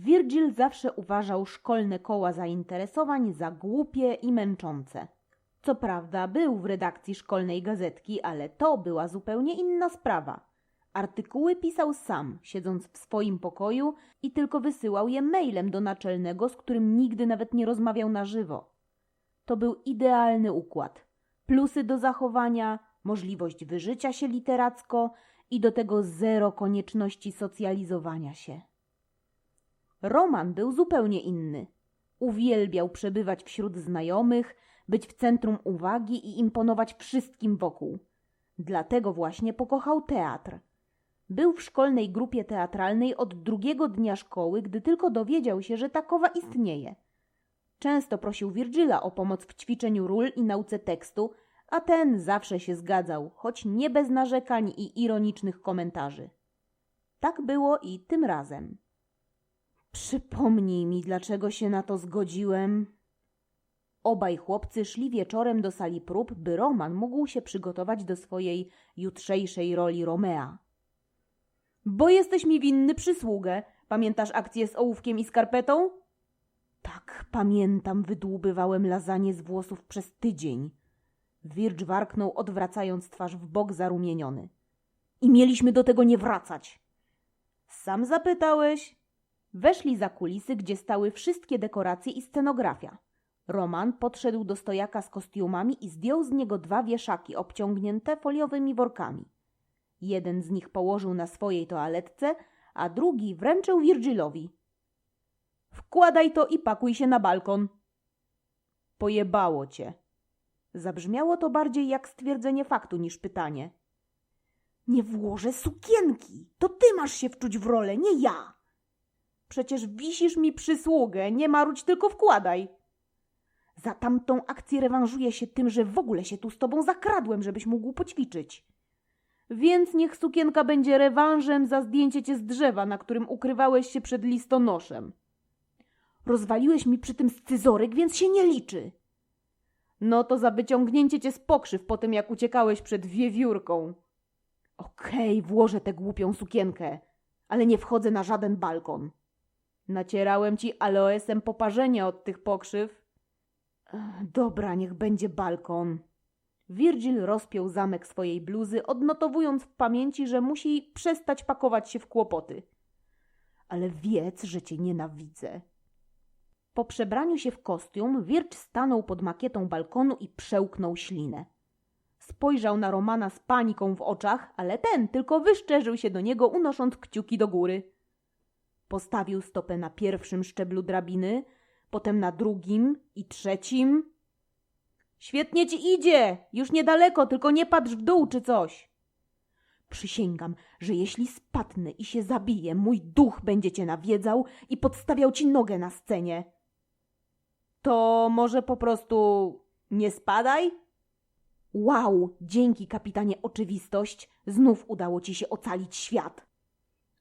Virgil zawsze uważał szkolne koła zainteresowań za głupie i męczące. Co prawda był w redakcji szkolnej gazetki, ale to była zupełnie inna sprawa. Artykuły pisał sam, siedząc w swoim pokoju i tylko wysyłał je mailem do naczelnego, z którym nigdy nawet nie rozmawiał na żywo. To był idealny układ. Plusy do zachowania, możliwość wyżycia się literacko i do tego zero konieczności socjalizowania się. Roman był zupełnie inny. Uwielbiał przebywać wśród znajomych, być w centrum uwagi i imponować wszystkim wokół. Dlatego właśnie pokochał teatr. Był w szkolnej grupie teatralnej od drugiego dnia szkoły, gdy tylko dowiedział się, że takowa istnieje. Często prosił Virgila o pomoc w ćwiczeniu ról i nauce tekstu, a ten zawsze się zgadzał, choć nie bez narzekań i ironicznych komentarzy. Tak było i tym razem. Przypomnij mi, dlaczego się na to zgodziłem. Obaj chłopcy szli wieczorem do sali prób, by Roman mógł się przygotować do swojej jutrzejszej roli Romea. Bo jesteś mi winny przysługę. Pamiętasz akcję z ołówkiem i skarpetą? Tak, pamiętam, wydłubywałem lazanie z włosów przez tydzień. Wircz warknął, odwracając twarz w bok zarumieniony. I mieliśmy do tego nie wracać. Sam zapytałeś. Weszli za kulisy, gdzie stały wszystkie dekoracje i scenografia. Roman podszedł do stojaka z kostiumami i zdjął z niego dwa wieszaki obciągnięte foliowymi workami. Jeden z nich położył na swojej toaletce, a drugi wręczył Virgilowi. Wkładaj to i pakuj się na balkon. Pojebało cię. Zabrzmiało to bardziej jak stwierdzenie faktu niż pytanie. Nie włożę sukienki. To ty masz się wczuć w rolę, nie ja. Przecież wisisz mi przysługę, nie maruć, tylko wkładaj. Za tamtą akcję rewanżuję się tym, że w ogóle się tu z tobą zakradłem, żebyś mógł poćwiczyć. Więc niech sukienka będzie rewanżem za zdjęcie cię z drzewa, na którym ukrywałeś się przed listonoszem. Rozwaliłeś mi przy tym scyzoryk, więc się nie liczy. No to za wyciągnięcie cię z pokrzyw po tym, jak uciekałeś przed wiewiórką. Okej, okay, włożę tę głupią sukienkę, ale nie wchodzę na żaden balkon. Nacierałem ci aloesem poparzenia od tych pokrzyw. Dobra, niech będzie balkon. Virgil rozpiął zamek swojej bluzy, odnotowując w pamięci, że musi przestać pakować się w kłopoty. Ale wiedz, że cię nienawidzę. Po przebraniu się w kostium, Wircz stanął pod makietą balkonu i przełknął ślinę. Spojrzał na Romana z paniką w oczach, ale ten tylko wyszczerzył się do niego, unosząc kciuki do góry. Postawił stopę na pierwszym szczeblu drabiny, potem na drugim i trzecim. Świetnie ci idzie! Już niedaleko, tylko nie patrz w dół czy coś. Przysięgam, że jeśli spadnę i się zabiję, mój duch będzie cię nawiedzał i podstawiał ci nogę na scenie. To może po prostu nie spadaj? Wow, dzięki kapitanie oczywistość, znów udało ci się ocalić świat.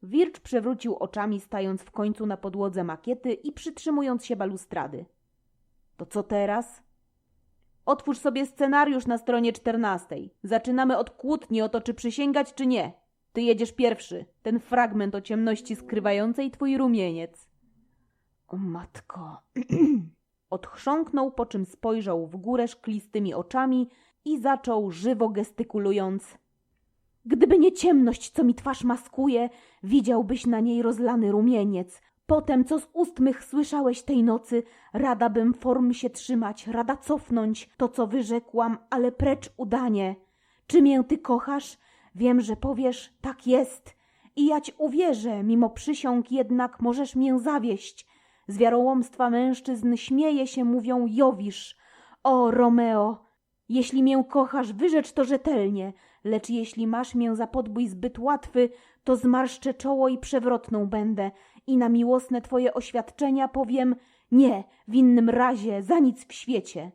Wircz przewrócił oczami, stając w końcu na podłodze makiety i przytrzymując się balustrady. To co teraz? Otwórz sobie scenariusz na stronie czternastej. Zaczynamy od kłótni o to, czy przysięgać, czy nie. Ty jedziesz pierwszy. Ten fragment o ciemności skrywającej twój rumieniec. O matko. Odchrząknął, po czym spojrzał w górę szklistymi oczami i zaczął żywo gestykulując. Gdyby nie ciemność, co mi twarz maskuje, widziałbyś na niej rozlany rumieniec. Potem, co z ust mych słyszałeś tej nocy, rada bym form się trzymać, rada cofnąć to, co wyrzekłam, ale precz udanie. Czy mię ty kochasz? Wiem, że powiesz, tak jest. I ja ci uwierzę, mimo przysiąg jednak możesz mię zawieść. Z wiarołomstwa mężczyzn śmieje się, mówią Jowisz. O, Romeo, jeśli mię kochasz, wyrzecz to rzetelnie, lecz jeśli masz mię za podbój zbyt łatwy, to zmarszczę czoło i przewrotną będę i na miłosne twoje oświadczenia powiem nie, w innym razie, za nic w świecie.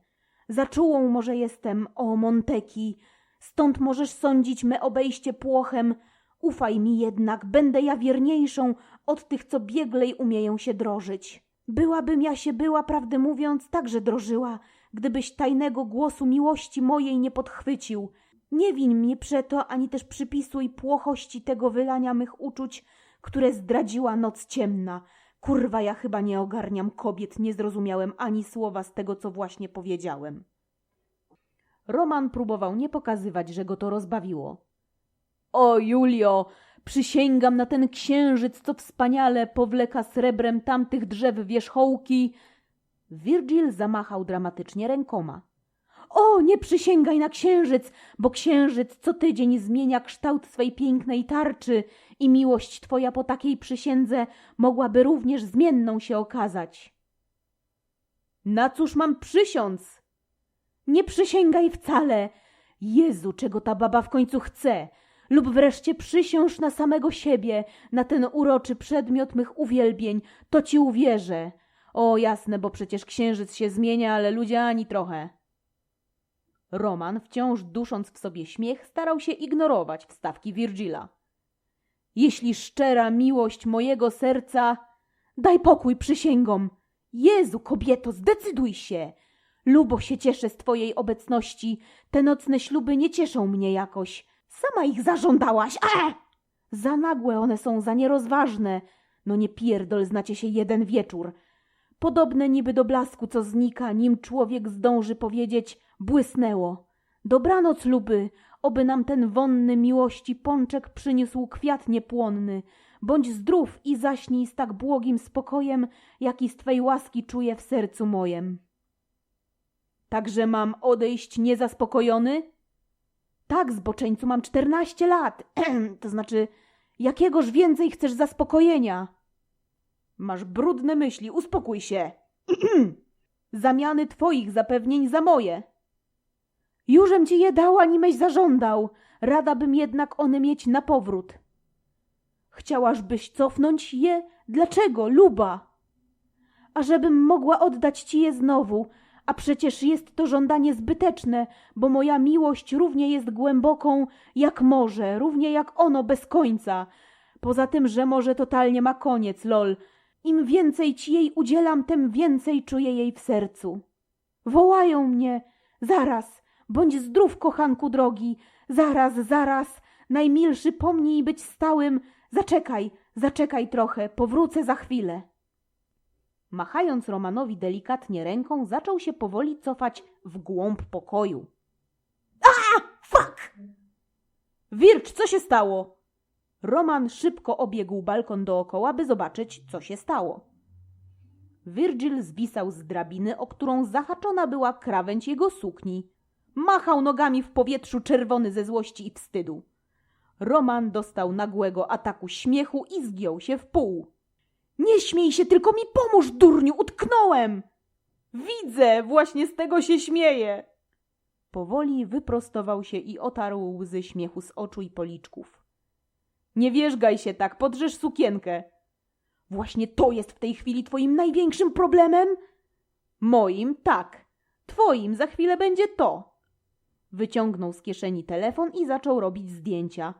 Zaczułą może jestem, o Monteki, stąd możesz sądzić me obejście płochem. Ufaj mi jednak, będę ja wierniejszą od tych, co bieglej umieją się drożyć. Byłabym ja się była, prawdę mówiąc, także drożyła, gdybyś tajnego głosu miłości mojej nie podchwycił. Nie win mnie przeto, ani też przypisuj płochości tego wylania mych uczuć, które zdradziła noc ciemna. Kurwa, ja chyba nie ogarniam kobiet, nie zrozumiałem ani słowa z tego, co właśnie powiedziałem. Roman próbował nie pokazywać, że go to rozbawiło. O, Julio, przysięgam na ten księżyc, co wspaniale powleka srebrem tamtych drzew wierzchołki. Virgil zamachał dramatycznie rękoma. O, nie przysięgaj na księżyc, bo księżyc co tydzień zmienia kształt swej pięknej tarczy i miłość twoja po takiej przysiędze mogłaby również zmienną się okazać. Na cóż mam przysiąc? Nie przysięgaj wcale. Jezu, czego ta baba w końcu chce? Lub wreszcie przysiąż na samego siebie, na ten uroczy przedmiot mych uwielbień, to ci uwierzę. O, jasne, bo przecież księżyc się zmienia, ale ludzie ani trochę. Roman, wciąż dusząc w sobie śmiech, starał się ignorować wstawki Virgila. Jeśli szczera miłość mojego serca, daj pokój przysięgom. Jezu, kobieto, zdecyduj się. Lubo się cieszę z twojej obecności. Te nocne śluby nie cieszą mnie jakoś. Sama ich zażądałaś. E! Za nagłe one są, za nierozważne. No nie pierdol, znacie się jeden wieczór. Podobne niby do blasku, co znika, nim człowiek zdąży powiedzieć błysnęło. Dobranoc, luby, oby nam ten wonny miłości pączek przyniósł kwiat niepłonny. Bądź zdrów i zaśnij z tak błogim spokojem, jaki z Twej łaski czuję w sercu mojem. Także mam odejść niezaspokojony? Tak, zboczeńcu, mam czternaście lat. to znaczy, jakiegoż więcej chcesz zaspokojenia? Masz brudne myśli, uspokój się. Zamiany twoich zapewnień za moje. Jużem ci je dała, nimeś zażądał. Rada bym jednak one mieć na powrót. Chciałażbyś cofnąć je? Dlaczego, luba? Ażebym mogła oddać ci je znowu, a przecież jest to żądanie zbyteczne, bo moja miłość równie jest głęboką jak morze, równie jak ono bez końca. Poza tym, że morze totalnie ma koniec, lol. Im więcej ci jej udzielam, tym więcej czuję jej w sercu. Wołają mnie. Zaraz, bądź zdrów, kochanku drogi. Zaraz, zaraz. Najmilszy, pomnij być stałym. Zaczekaj, zaczekaj trochę, powrócę za chwilę. Machając Romanowi delikatnie ręką, zaczął się powoli cofać w głąb pokoju. A! Fuck! Wircz, co się stało? Roman szybko obiegł balkon dookoła, by zobaczyć, co się stało. Virgil zwisał z drabiny, o którą zahaczona była krawędź jego sukni. Machał nogami w powietrzu czerwony ze złości i wstydu. Roman dostał nagłego ataku śmiechu i zgiął się w pół. Nie śmiej się, tylko mi pomóż, durniu, utknąłem! Widzę, właśnie z tego się śmieję. Powoli wyprostował się i otarł łzy śmiechu z oczu i policzków. Nie wierzgaj się tak, podrzesz sukienkę. Właśnie to jest w tej chwili twoim największym problemem? Moim tak. Twoim za chwilę będzie to. Wyciągnął z kieszeni telefon i zaczął robić zdjęcia.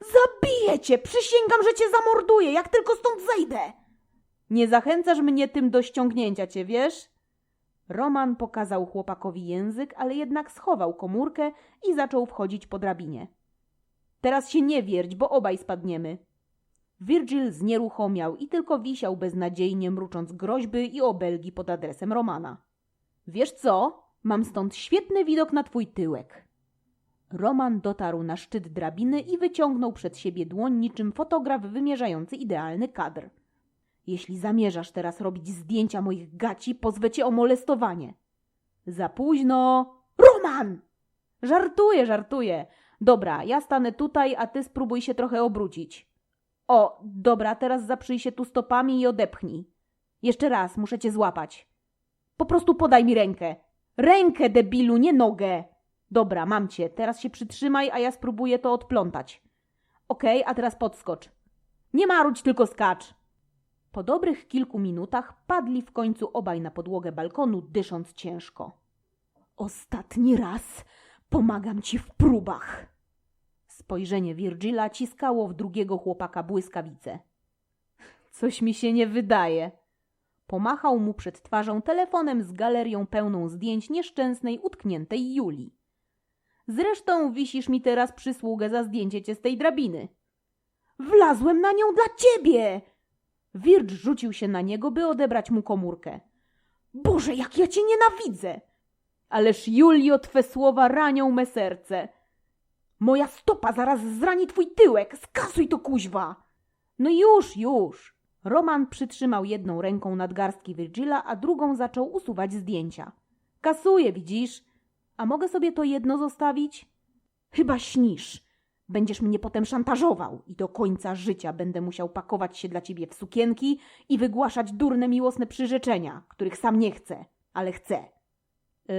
Zabiję cię! Przysięgam, że cię zamorduję, jak tylko stąd zejdę! Nie zachęcasz mnie tym do ściągnięcia cię, wiesz? Roman pokazał chłopakowi język, ale jednak schował komórkę i zaczął wchodzić po drabinie. Teraz się nie wierć, bo obaj spadniemy. Virgil znieruchomiał i tylko wisiał beznadziejnie, mrucząc groźby i obelgi pod adresem Romana. Wiesz co? Mam stąd świetny widok na twój tyłek. Roman dotarł na szczyt drabiny i wyciągnął przed siebie dłoń niczym fotograf wymierzający idealny kadr. Jeśli zamierzasz teraz robić zdjęcia moich gaci, pozwę cię o molestowanie. Za późno. Roman! Żartuję, żartuję. Dobra, ja stanę tutaj, a ty spróbuj się trochę obrócić. O, dobra, teraz zaprzyj się tu stopami i odepchnij. Jeszcze raz, muszę cię złapać. Po prostu podaj mi rękę. Rękę, debilu, nie nogę. Dobra, mam cię. Teraz się przytrzymaj, a ja spróbuję to odplątać. Okej, okay, a teraz podskocz. Nie marudź, tylko skacz. Po dobrych kilku minutach padli w końcu obaj na podłogę balkonu, dysząc ciężko. Ostatni raz pomagam ci w próbach. Spojrzenie Virgila ciskało w drugiego chłopaka błyskawice. Coś mi się nie wydaje. Pomachał mu przed twarzą telefonem z galerią pełną zdjęć nieszczęsnej, utkniętej Julii. Zresztą wisisz mi teraz przysługę za zdjęcie cię z tej drabiny. Wlazłem na nią dla ciebie! Wircz rzucił się na niego, by odebrać mu komórkę. Boże, jak ja cię nienawidzę! Ależ Julio, twe słowa ranią me serce. Moja stopa zaraz zrani twój tyłek, skasuj to kuźwa! No już, już! Roman przytrzymał jedną ręką nadgarstki Virgila, a drugą zaczął usuwać zdjęcia. Kasuje, widzisz? A mogę sobie to jedno zostawić? Chyba śnisz. Będziesz mnie potem szantażował i do końca życia będę musiał pakować się dla ciebie w sukienki i wygłaszać durne miłosne przyrzeczenia, których sam nie chcę, ale chcę. Yy,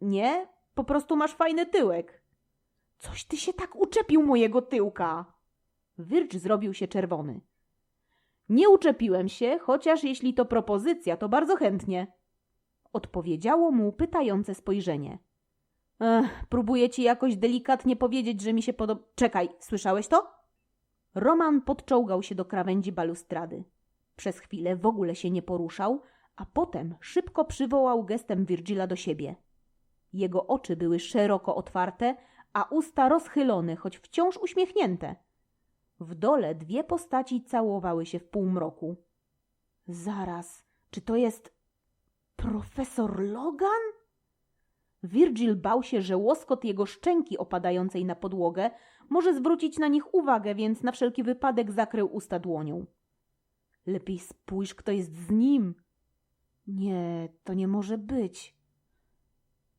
nie? Po prostu masz fajny tyłek. Coś ty się tak uczepił mojego tyłka. Wyrcz zrobił się czerwony. Nie uczepiłem się, chociaż jeśli to propozycja, to bardzo chętnie. Odpowiedziało mu pytające spojrzenie. Ech, próbuję ci jakoś delikatnie powiedzieć, że mi się podoba. Czekaj, słyszałeś to? Roman podczołgał się do krawędzi balustrady. Przez chwilę w ogóle się nie poruszał, a potem szybko przywołał gestem Virgila do siebie. Jego oczy były szeroko otwarte, a usta rozchylone, choć wciąż uśmiechnięte. W dole dwie postaci całowały się w półmroku. Zaraz, czy to jest profesor Logan? Virgil bał się, że łoskot jego szczęki opadającej na podłogę może zwrócić na nich uwagę, więc na wszelki wypadek zakrył usta dłonią. Lepiej spójrz, kto jest z nim. Nie, to nie może być.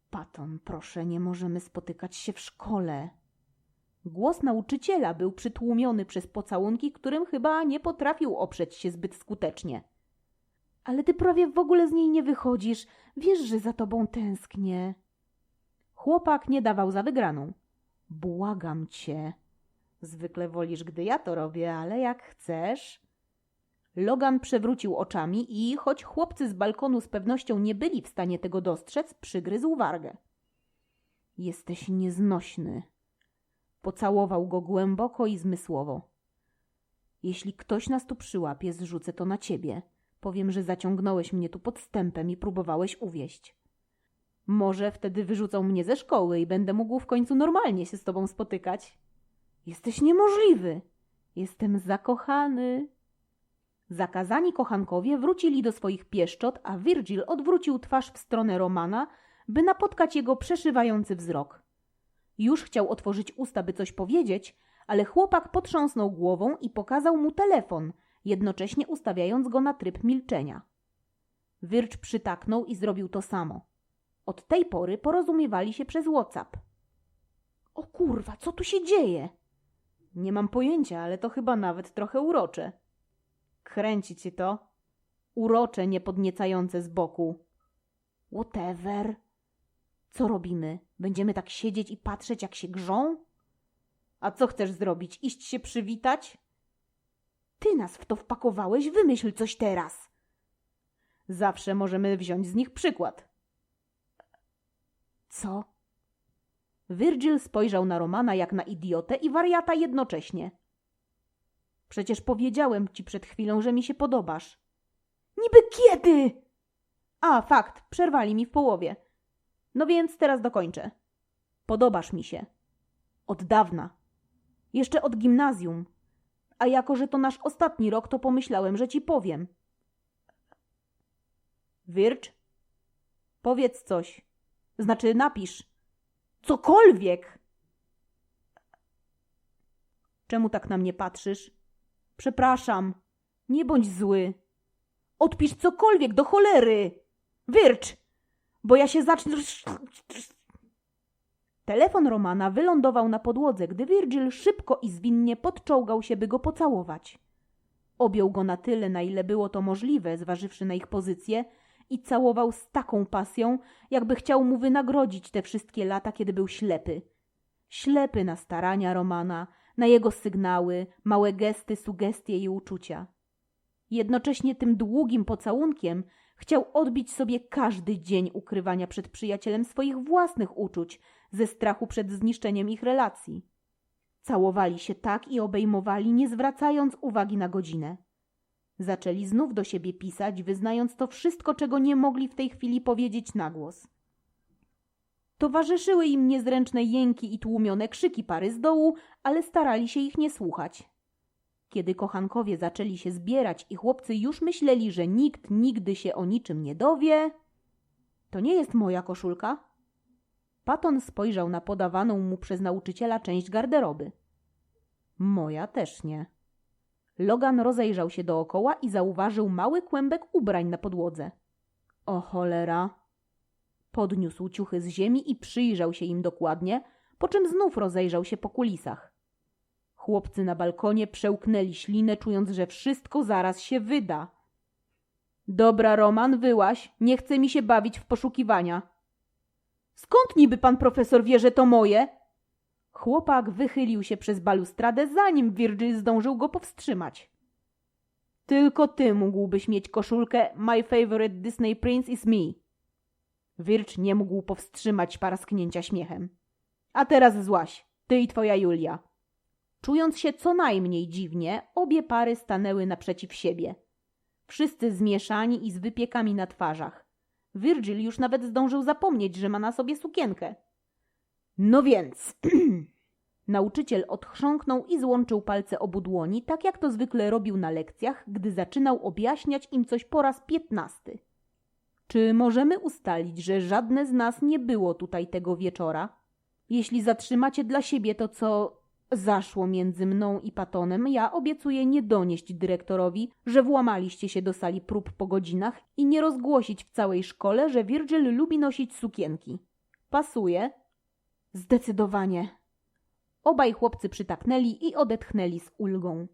Paton, proszę, nie możemy spotykać się w szkole. Głos nauczyciela był przytłumiony przez pocałunki, którym chyba nie potrafił oprzeć się zbyt skutecznie. Ale ty prawie w ogóle z niej nie wychodzisz. Wiesz, że za tobą tęsknię. Chłopak nie dawał za wygraną. Błagam cię. Zwykle wolisz, gdy ja to robię, ale jak chcesz. Logan przewrócił oczami i, choć chłopcy z balkonu z pewnością nie byli w stanie tego dostrzec, przygryzł wargę. Jesteś nieznośny. Pocałował go głęboko i zmysłowo. Jeśli ktoś nas tu przyłapie, zrzucę to na ciebie. Powiem, że zaciągnąłeś mnie tu podstępem i próbowałeś uwieść. Może wtedy wyrzucą mnie ze szkoły i będę mógł w końcu normalnie się z tobą spotykać. Jesteś niemożliwy. Jestem zakochany. Zakazani kochankowie wrócili do swoich pieszczot, a Virgil odwrócił twarz w stronę Romana, by napotkać jego przeszywający wzrok. Już chciał otworzyć usta, by coś powiedzieć, ale chłopak potrząsnął głową i pokazał mu telefon, jednocześnie ustawiając go na tryb milczenia. Wyrcz przytaknął i zrobił to samo. Od tej pory porozumiewali się przez WhatsApp. O kurwa, co tu się dzieje? Nie mam pojęcia, ale to chyba nawet trochę urocze. Kręci ci to? Urocze, niepodniecające z boku. Whatever. Co robimy? Będziemy tak siedzieć i patrzeć, jak się grzą? A co chcesz zrobić? Iść się przywitać? Ty nas w to wpakowałeś, wymyśl coś teraz. Zawsze możemy wziąć z nich przykład. Co? Virgil spojrzał na Romana jak na idiotę i wariata jednocześnie. Przecież powiedziałem ci przed chwilą, że mi się podobasz. Niby kiedy? A, fakt, przerwali mi w połowie. No więc teraz dokończę. Podobasz mi się. Od dawna. Jeszcze od gimnazjum. A jako, że to nasz ostatni rok, to pomyślałem, że ci powiem. Wyrcz? Powiedz coś. Znaczy napisz. Cokolwiek! Czemu tak na mnie patrzysz? Przepraszam. Nie bądź zły. Odpisz cokolwiek do cholery. Wyrcz! Bo ja się zacznę... Telefon Romana wylądował na podłodze, gdy Virgil szybko i zwinnie podczołgał się, by go pocałować. Objął go na tyle, na ile było to możliwe, zważywszy na ich pozycję, i całował z taką pasją, jakby chciał mu wynagrodzić te wszystkie lata, kiedy był ślepy. Ślepy na starania Romana, na jego sygnały, małe gesty, sugestie i uczucia. Jednocześnie tym długim pocałunkiem chciał odbić sobie każdy dzień ukrywania przed przyjacielem swoich własnych uczuć ze strachu przed zniszczeniem ich relacji. Całowali się tak i obejmowali, nie zwracając uwagi na godzinę. Zaczęli znów do siebie pisać, wyznając to wszystko, czego nie mogli w tej chwili powiedzieć na głos. Towarzyszyły im niezręczne jęki i tłumione krzyki pary z dołu, ale starali się ich nie słuchać. Kiedy kochankowie zaczęli się zbierać i chłopcy już myśleli, że nikt nigdy się o niczym nie dowie. To nie jest moja koszulka? Paton spojrzał na podawaną mu przez nauczyciela część garderoby. Moja też nie. Logan rozejrzał się dookoła i zauważył mały kłębek ubrań na podłodze. O cholera! Podniósł ciuchy z ziemi i przyjrzał się im dokładnie, po czym znów rozejrzał się po kulisach. Chłopcy na balkonie przełknęli ślinę, czując, że wszystko zaraz się wyda. Dobra, Roman, wyłaś, nie chce mi się bawić w poszukiwania. Skąd niby pan profesor wie, że to moje? Chłopak wychylił się przez balustradę, zanim Virgil zdążył go powstrzymać. Tylko ty mógłbyś mieć koszulkę My favorite Disney Prince is me. Wircz nie mógł powstrzymać parasknięcia śmiechem. A teraz złaś, ty i twoja Julia. Czując się co najmniej dziwnie, obie pary stanęły naprzeciw siebie. Wszyscy zmieszani i z wypiekami na twarzach. Virgil już nawet zdążył zapomnieć, że ma na sobie sukienkę. No więc. Nauczyciel odchrząknął i złączył palce obu dłoni, tak jak to zwykle robił na lekcjach, gdy zaczynał objaśniać im coś po raz piętnasty. Czy możemy ustalić, że żadne z nas nie było tutaj tego wieczora? Jeśli zatrzymacie dla siebie to, co zaszło między mną i Patonem, ja obiecuję nie donieść dyrektorowi, że włamaliście się do sali prób po godzinach i nie rozgłosić w całej szkole, że Virgil lubi nosić sukienki. Pasuje? Zdecydowanie. Obaj chłopcy przytaknęli i odetchnęli z ulgą.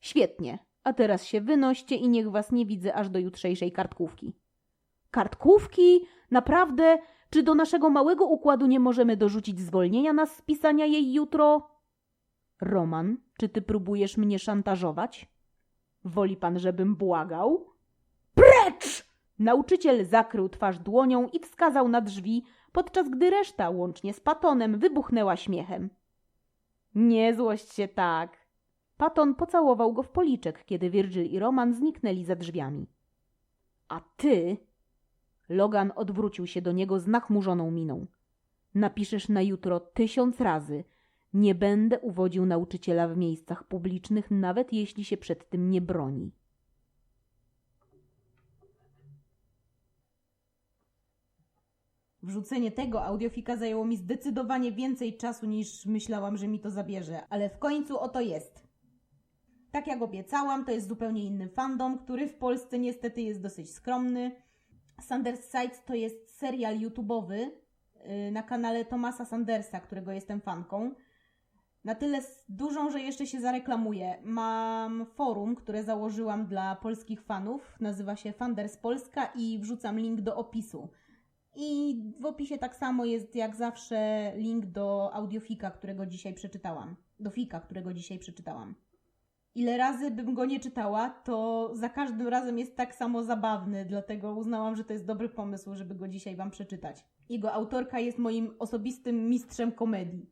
Świetnie, a teraz się wynoście i niech was nie widzę aż do jutrzejszej kartkówki. Kartkówki? Naprawdę? Czy do naszego małego układu nie możemy dorzucić zwolnienia na spisania jej jutro? Roman, czy ty próbujesz mnie szantażować? Woli pan, żebym błagał? Precz! Nauczyciel zakrył twarz dłonią i wskazał na drzwi, podczas gdy reszta, łącznie z Patonem, wybuchnęła śmiechem. Nie złość się tak. Paton pocałował go w policzek, kiedy Virgil i Roman zniknęli za drzwiami. A ty... Logan odwrócił się do niego z nachmurzoną miną. Napiszesz na jutro tysiąc razy. Nie będę uwodził nauczyciela w miejscach publicznych, nawet jeśli się przed tym nie broni. Wrzucenie tego audiofika zajęło mi zdecydowanie więcej czasu niż myślałam, że mi to zabierze, ale w końcu oto jest. Tak jak obiecałam, to jest zupełnie inny fandom, który w Polsce niestety jest dosyć skromny. Sanders Sites to jest serial YouTube'owy yy, na kanale Tomasa Sandersa, którego jestem fanką. Na tyle dużą, że jeszcze się zareklamuję. Mam forum, które założyłam dla polskich fanów. Nazywa się Fanders Polska i wrzucam link do opisu. I w opisie tak samo jest jak zawsze link do audiofika, którego dzisiaj przeczytałam. Do fika, którego dzisiaj przeczytałam. Ile razy bym go nie czytała, to za każdym razem jest tak samo zabawny, dlatego uznałam, że to jest dobry pomysł, żeby go dzisiaj Wam przeczytać. Jego autorka jest moim osobistym mistrzem komedii.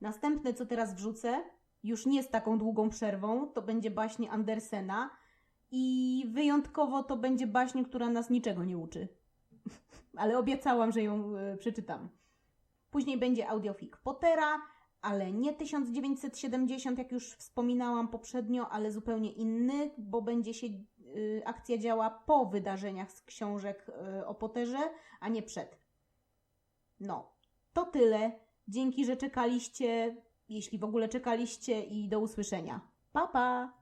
Następne, co teraz wrzucę, już nie z taką długą przerwą, to będzie baśnie Andersena i wyjątkowo to będzie baśń, która nas niczego nie uczy ale obiecałam, że ją e, przeczytam. Później będzie audiofik Pottera, ale nie 1970, jak już wspominałam poprzednio, ale zupełnie inny, bo będzie się y, akcja działa po wydarzeniach z książek y, o Potterze, a nie przed. No, to tyle. Dzięki, że czekaliście, jeśli w ogóle czekaliście i do usłyszenia. Pa, pa!